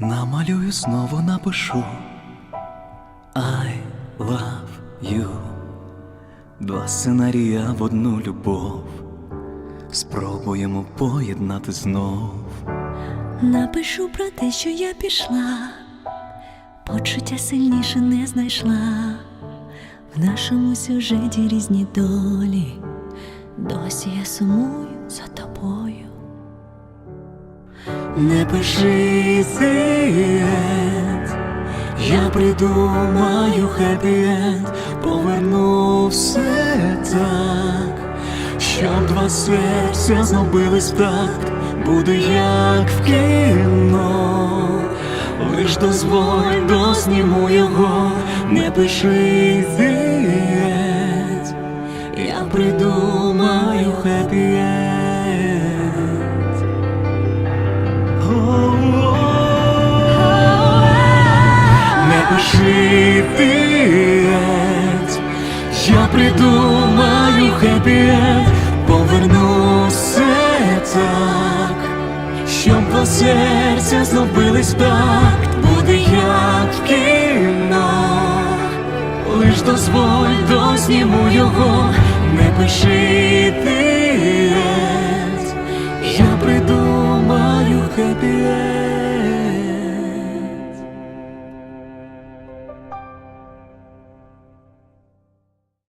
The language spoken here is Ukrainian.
Намалюю знову напишу. I love you. Два сценарія в одну любов. Спробуємо поєднати знов. Напишу про те, що я пішла, почуття сильніше не знайшла. В нашому сюжеті різні долі, досі я сумую за тобою. Не пиши зієт, я придумаю хеппі-енд, поверну все так, щоб два серця знобились в такт, буде як в кіно, лиш дозволь досніму його, не пиши зієт, я придумаю Не я придумаю хеппі-енд, поверну так, щоб два серця зробились так, буде як в кіно, лиш дозволь дозніму його,